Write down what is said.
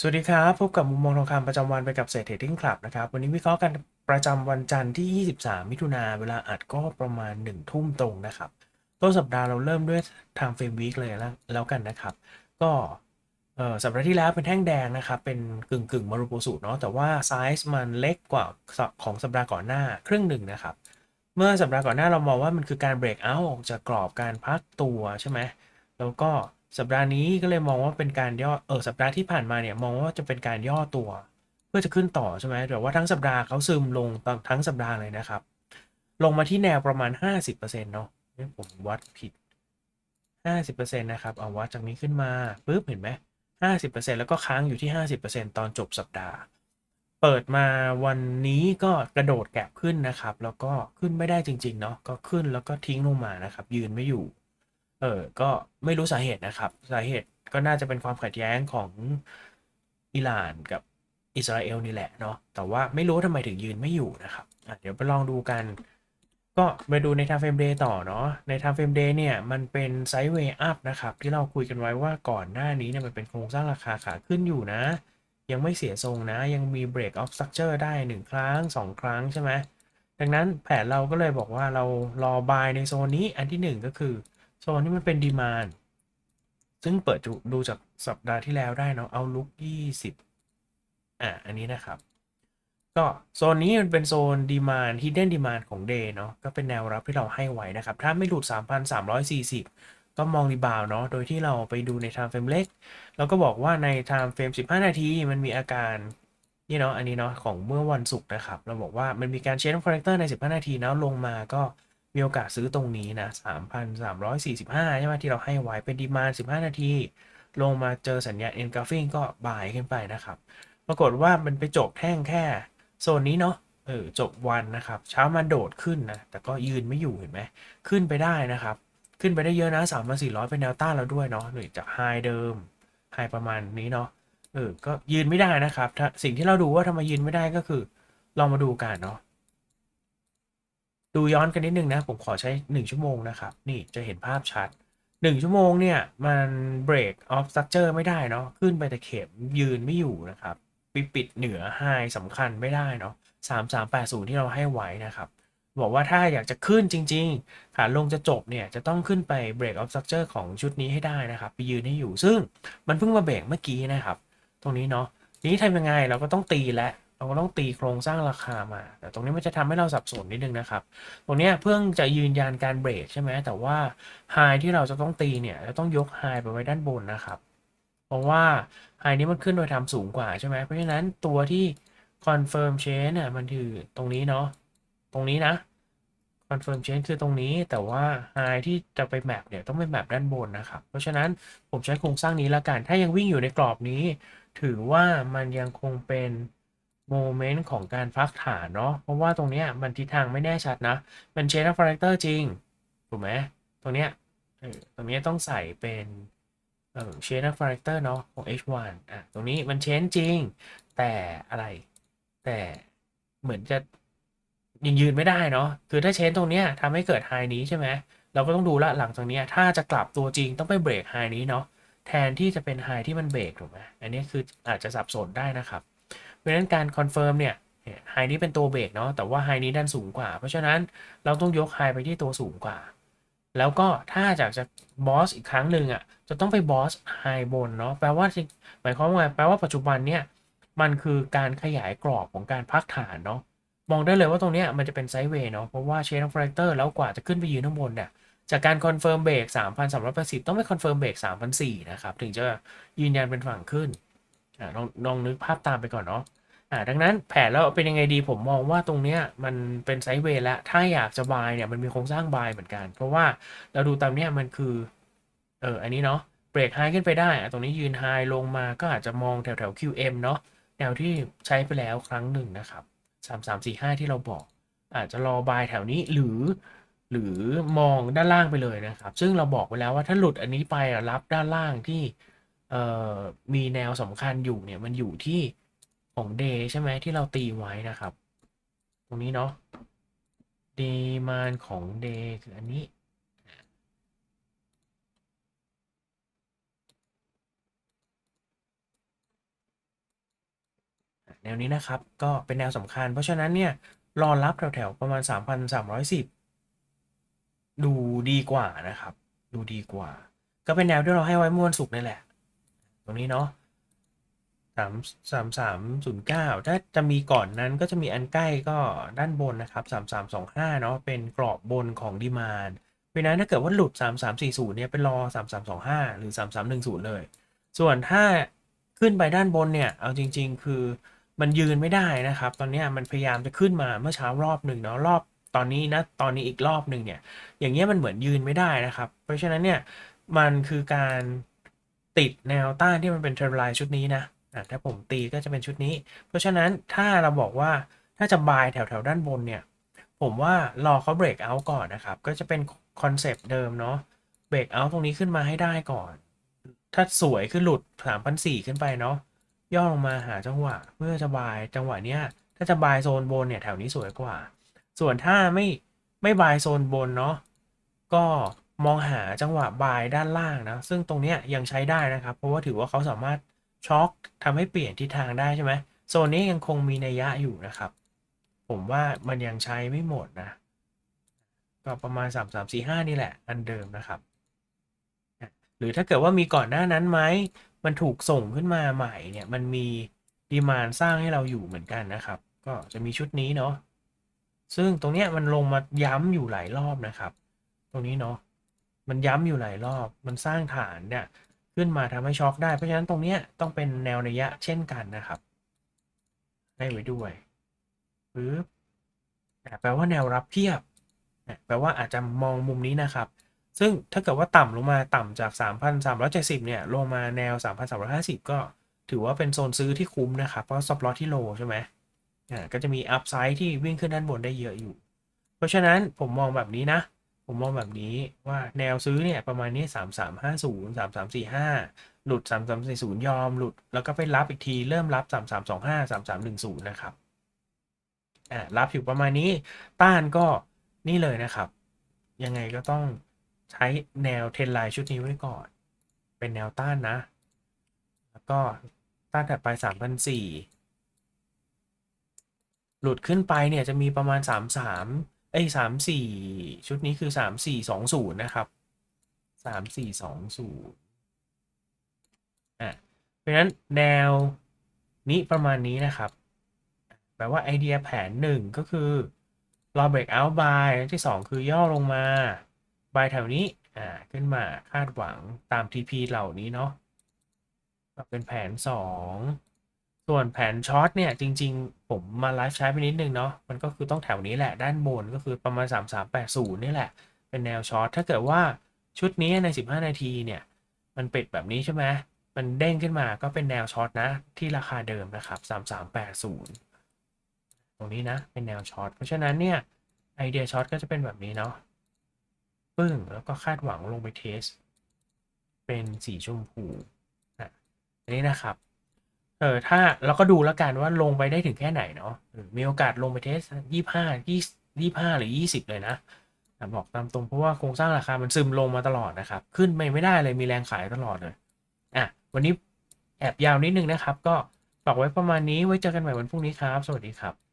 สวัสดีครับ พบกับมุมมองทองคำประจำวันไปกับเศรษฐเทรดดิ้งคลับนะครับ วันนี้วิเคราะห์กันประจำวันจันทร์ที่ 23 มิถุนาเวลาอัดก็ประมาณ 1 ทุ่มตรงนะครับต้นสัปดาห์เราเริ่มด้วย Time Frame Week เลยแล้วแล้วกันนะครับ ก็เออสัปดาห์ที่แล้วเป็นแท่งแดงนะครับ เป็นกึ่งกึ่งมารุโปสุเนาะแต่ว่าไซส์มันเล็กกว่าของสัปดาห์ก่อนหน้าครึ่งหนึ่งนะครับ เมื่อสัปดาห์ก่อนหน้าเรามองว่ามันคือการเบรกเอาท์ออกจากกรอบการพักตัวใช่ไหมแล้วก็ สัปดาห์นี้ก็เลยมองว่าเป็นการย่อเออสัปดาห์ที่ผ่านมาเนี่ยมองว่าจะเป็นการย่อตัว เพื่อจะขึ้นต่อใช่ไหมแต่ว่าทั้งสัปดาห์เขาซึมลงทั้งสัปดาห์เลยนะครับ ลงมาที่แนวประมาณ 50%เนาะเอ้ยผมวัดผิด 50%นะครับเอาวัดจากนี้ขึ้นมาปุ๊บเห็นไหม50%แล้วก็ค้างอยู่ที่ 50%ตอนจบสัปดาห์ เปิดมาวันนี้ก็กระโดดแกะขึ้นนะครับ แล้วก็ขึ้นไม่ได้จริง ๆ เนาะก็ขึ้นแล้วก็ทิ้งลงมานะครับ ยืนไม่อยู่ ออ ก็ไม่รู้สาเหตุนะครับ สาเหตุก็น่าจะเป็นความขัดแย้งของอิหร่านกับอิสราเอลนี่แหละเนาะ แต่ว่าไม่รู้ทำไมถึงยืนไม่อยู่นะครับ เดี๋ยวไปลองดูกัน ก็ไปดูใน time frame day ต่อเนาะ ใน time frame day เนี่ย มันเป็นไซด์เวย์อัพนะครับ ที่เราคุยกันไว้ว่าก่อนหน้านี้เนี่ยมันเป็นโครงสร้างราคาขาขึ้นอยู่นะ ยังไม่เสียทรงนะ ยังมี break of structure ได้ 1 ครั้ง 2 ครั้งใช่ไหมดังนั้นแผนเราก็เลยบอกว่าเรารอบายในโซนนี้ อันที่ 1 ก็คือ ซนที่มันเป็นดีมานซึ่งเปิดดูจากสัปดาห์ที่แล้วได้เนาะเอาลุก20 อะ อันนี้นะครับ ก็โซนนี้มันเป็นโซนดีมานที่เด่นดีมานของเดย์เนาะก็เป็นแนวรับที่เราให้ไว้นะครับ ถ้าไม่หลุด 3,340 ก็มองรีบาวเนาะโดยที่เราไปดูใน time frame เล็ก แล้วก็บอกว่าใน time frame 15 นาทีมันมีอาการนี่เนาะอันนี้เนาะของเมื่อวันศุกร์นะครับ เราบอกว่ามันมีการเชนคาแรคเตอร์ใน 15 นาทีแล้วลงมาก็ มีโอกาสซื้อตรงนี้นะ3,345 ใช่ไหมที่เราให้ไว้เป็นดีมาน15 นาที ลงมาเจอสัญญาณ engulfing ก็บายขึ้นไปนะครับ ปรากฏว่ามันไปจบแท่งแค่โซนนี้เนาะเออจบวันนะครับ เช้ามาโดดขึ้นนะ แต่ก็ยืนไม่อยู่เห็นไหมขึ้นไปได้นะครับ ขึ้นไปได้เยอะนะ3,400 เป็นแนวต้านเราด้วยเนาะหรือจากไฮเดิมไฮประมาณนี้เนาะเออก็ยืนไม่ได้นะครับ สิ่งที่เราดูว่าทำไมยืนไม่ได้ก็คือลองมาดูกันเนาะ ดูย้อนกันนิดนึงนะ ผมขอใช้ 1 ชั่วโมงนะครับ นี่จะเห็นภาพชัด 1 ชั่วโมงเนี่ย มัน break off structure ไม่ได้เนาะขึ้นไปแต่เข็มยืนไม่อยู่นะครับปิดปิดเหนือไฮสำคัญไม่ได้เนาะ3380 ที่เราให้ไว้นะครับบอกว่าถ้าอยากจะขึ้นจริงๆ ขาลงจะจบเนี่ย จะต้องขึ้นไป break off structure ของชุดนี้ให้ได้นะครับ ไปยืนให้อยู่ ซึ่งมันเพิ่งมาเบรกเมื่อกี้นะครับ ตรงนี้เนาะ นี้ทำยังไงเราก็ต้องตีและ เราก็ต้องตีโครงสร้างราคามา แต่ตรงนี้มันจะทำให้เราสับสนนิดนึงนะครับ ตรงนี้เพิ่งจะยืนยันการเบรกใช่ไหม แต่ว่าไฮที่เราจะต้องตีเนี่ยจะต้องยกไฮไปไว้ด้านบนนะครับ เพราะว่าไฮนี้มันขึ้นโดยทำสูงกว่าใช่ไหม เพราะฉะนั้นตัวที่ confirm chain เนี่ยมันคือตรงนี้เนาะ ตรงนี้นะ confirm chain คือตรงนี้ แต่ว่า high ที่จะไปแมปเนี่ยต้องไปแมปด้านบนนะครับ เพราะฉะนั้นผมใช้โครงสร้างนี้ละกัน ถ้ายังวิ่งอยู่ในกรอบนี้ ถือว่ามันยังคงเป็น โมเมนต์ของการพักฐานเนาะเพราะว่าตรงเนี้ยมันทิศทางไม่แน่ชัดนะ เป็น chain of character จริง ถูกไหมตรงเนี้ยตรงนี้ต้องใส่เป็นเออ chain of character เนาะของ H1 อะตรงนี้มัน chain จริง แต่อะไรแต่เหมือนจะยังยืนไม่ได้เนาะคือถ้าเชนตรงเนี้ยทำให้เกิดไฮนี้ใช่ไหมเราก็ต้องดูละหลังจากเนี้ยถ้าจะกลับตัวจริงต้องไปเบรกไฮนี้เนาะแทนที่จะเป็นไฮที่มันเบรกถูกไหมอันนี้คืออาจจะสับสนได้นะครับ ราะฉะนั้นการคอนเฟิร์มเนี่ยไฮนี้เป็นตัวเบรกเนาะแต่ว่าไฮนี้ด้านสูงกว่า เพราะฉะนั้นเราต้องยกไฮไปที่ตัวสูงกว่า แล้วก็ถ้าอยากจะบอสอีกครั้งหนึ่งอะจะต้องไปบอสไฮบนเนาะแปลว่าหมายความว่าแปลว่าปัจจุบันเนี่ยมันคือการขยายกรอบของการพักฐานเนาะมองได้เลยว่าตรงเนี้ยมันจะเป็นไซด์เวย์เนาะเพราะว่าเชน of character แล้วกว่าจะขึ้นไปยืนข้างบนเนี่ยจากการคอนเฟิร์มเบรก3,380 ต้องไปคอนเฟิร์มเบรก3,004นะครับ ถึงจะยืนยันเป็นฝั่งขึ้นอลองลองนึกภาพตามไปก่อนเนาะ อ่าดังนั้นแผนแล้วเป็นยังไงดีผมมองว่าตรงเนี้ยมันเป็นไซด์เวย์แล้วถ้าอยากจะบายเนี่ยมันมีโครงสร้างบายเหมือนกัน เพราะว่าเราดูตามเนี้ยมันคือเอออันนี้เนาะเบรกไฮขึ้นไปได้ตรงนี้ยืนไฮลงมาก็อาจจะมองแถวแถว QM เนาะแนวที่ใช้ไปแล้วครั้งหนึ่งนะครับสามสามสี่ห้าที่เราบอก อาจจะรอบายแถวนี้หรือ หรือมองด้านล่างไปเลยนะครับ ซึ่งเราบอกไปแล้วว่าถ้าหลุดอันนี้ไปรับด้านล่างที่มีแนวสำคัญอยู่เนี่ยมันอยู่ที่ ของเดย์ใช่ไหมที่เราตีไว้นะครับ ตรงนี้เนาะดีมานของเดย์คืออันนี้ แนวนี้นะครับ ก็เป็นแนวสำคัญ เพราะฉะนั้นเนี่ย รอรับแถวๆ ประมาณ 3,310 ดูดีกว่านะครับ ดูดีกว่า ก็เป็นแนวที่เราให้ไว้เมื่อวันศุกร์นี่แหละ ตรงนี้เนาะ สามสามสามศูนย์เก้าถ้าจะมีก่อนนั้นก็จะมีอันใกล้ก็ด้านบนนะครับสามสามสองห้าเนาะเป็นกรอบบนของดีมานเพราะนั้นถ้าเกิดว่าหลุดสามสามสี่ศูนย์เนี่ยเป็นรอสามสามสองห้าหรือสามสามหนึ่งศูนย์เลย ส่วนถ้าขึ้นไปด้านบนเนี่ย เอาจริง ๆ คือมันยืนไม่ได้นะครับ ตอนนี้มันพยายามจะขึ้นมาเมื่อเช้ารอบหนึ่งเนาะรอบตอนนี้นะตอนนี้อีกรอบหนึ่งเนี่ย อย่างเงี้ยมันเหมือนยืนไม่ได้นะครับ เพราะฉะนั้นเนี่ยมันคือการติดแนวต้านที่มันเป็นเทรนไลน์ชุดนี้นะ อะถ้าผมตีก็จะเป็นชุดนี้ เพราะฉะนั้นถ้าเราบอกว่าถ้าจะบายแถวแถวด้านบนเนี่ย ผมว่ารอเขาเบรกเอาท์ก่อนนะครับ ก็จะเป็นคอนเซปต์เดิมเนาะเบรกเอาท์ตรงนี้ขึ้นมาให้ได้ก่อน ถ้าสวยคือหลุด 3,400 ขึ้นไปเนาะย่อลงมาหาจังหวะ เพื่อจะบายจังหวะเนี้ยถ้าจะบายโซนบนเนี่ยแถวนี้สวยกว่า ส่วนถ้าไม่ไม่บายโซนบนเนาะก็มองหาจังหวะบายด้านล่างนะ ซึ่งตรงเนี้ยยังใช้ได้นะครับ เพราะว่าถือว่าเขาสามารถ ช็อคทำให้เปลี่ยนทิศทางได้ใช่ไหมโซนนี้ยังคงมีนัยยะอยู่นะครับ ผมว่ามันยังใช้ไม่หมดนะ ก็ประมาณ 3 3 4 5 นี่แหละ อันเดิมนะครับ หรือถ้าเกิดว่ามีก่อนหน้านั้นไหมมันถูกส่งขึ้นมาใหม่เนี่ยมันมีดีมานสร้างให้เราอยู่เหมือนกันนะครับ ก็จะมีชุดนี้เนาะซึ่งตรงเนี้ยมันลงมาย้ำอยู่หลายรอบนะครับ ตรงนี้เนาะมันย้ำอยู่หลายรอบ มันสร้างฐานเนี่ย ขึ้นมาทำให้ช็อคได้ เพราะฉะนั้นตรงเนี้ยต้องเป็นแนวระยะเช่นกันนะครับ ให้ไว้ด้วยปึ๊บอะแปลว่าแนวรับเทียบ แปลว่าอาจจะมองมุมนี้นะครับ ซึ่งถ้าเกิดว่าต่ำลงมาต่ำจาก 3,370 เนี่ย ลงมาแนว 3,350 ก็ถือว่าเป็นโซนซื้อที่คุ้มนะครับ เพราะซับลอที่โลใช่ไหมอ่าก็จะมีอัพไซด์ที่วิ่งขึ้นด้านบนได้เยอะอยู่ เพราะฉะนั้นผมมองแบบนี้นะ ผมมองแบบนี้ว่าแนวซื้อเนี่ยประมาณนี้3350 3345หลุด3340ยอมหลุด แล้วก็ไปรับอีกทีเริ่มรับ3325 3310นะครับอ่ารับอยู่ประมาณนี้ต้านก็นี่เลยนะครับ ยังไงก็ต้องใช้แนวเทรนไลน์ชุดนี้ไว้ก่อน เป็นแนวต้านนะ แล้วก็ต้านถัดไป3 0 0หลุดขึ้นไปเนี่ยจะมีประมาณ33เอ้ย34ชุดนี้คือ3420นย์นะครับ3420อะเพราะฉะนั้นแนวนี้ประมาณนี้นะครับ แปลว่าไอเดียแผนหนึ่งก็คือรอเบรกเอาท์บายที่2คือย่อลงมาบายแถวนี้อ่าขึ้นมาคาดหวังตาม TP เหล่านี้เนาะก็เป็นแผน2 ส่วนแผนช็อตเนี่ยจริง ๆ ผมมาไลฟ์ใช้ไปนิดนึงเนาะมันก็คือต้องแถวนี้แหละด้านบนก็คือประมาณ 3380 นี่แหละ เป็นแนวช็อตถ้าเกิดว่าชุดนี้ใน 15 นาทีเนี่ย มันปิดแบบนี้ใช่ไหมมันเด้งขึ้นมาก็เป็นแนวช็อตนะ ที่ราคาเดิมนะครับ 3380 ตรงนี้นะ เป็นแนวช็อตเพราะฉะนั้นเนี่ยไอเดียช็อตก็จะเป็นแบบนี้เนาะปึ้งแล้วก็คาดหวังลงไปเทส เป็นสีชมพูนะอันนี้นะครับ เออถ้าเราก็ดูแล้วกันว่าลงไปได้ถึงแค่ไหนเนาะมีโอกาสลงไปเทสยี่ห้ายี่ยี่ห้าหรือยี่สิบเลยนะอะบอกตามตรงเพราะว่าโครงสร้างราคามันซึมลงมาตลอดนะครับ ขึ้นไม่ไม่ได้เลยมีแรงขายตลอดเลยอะวันนี้แอบยาวนิดนึงนะครับ ก็ฝากไว้ประมาณนี้ไว้เจอกันใหม่วันพรุ่งนี้ครับ สวัสดีครับ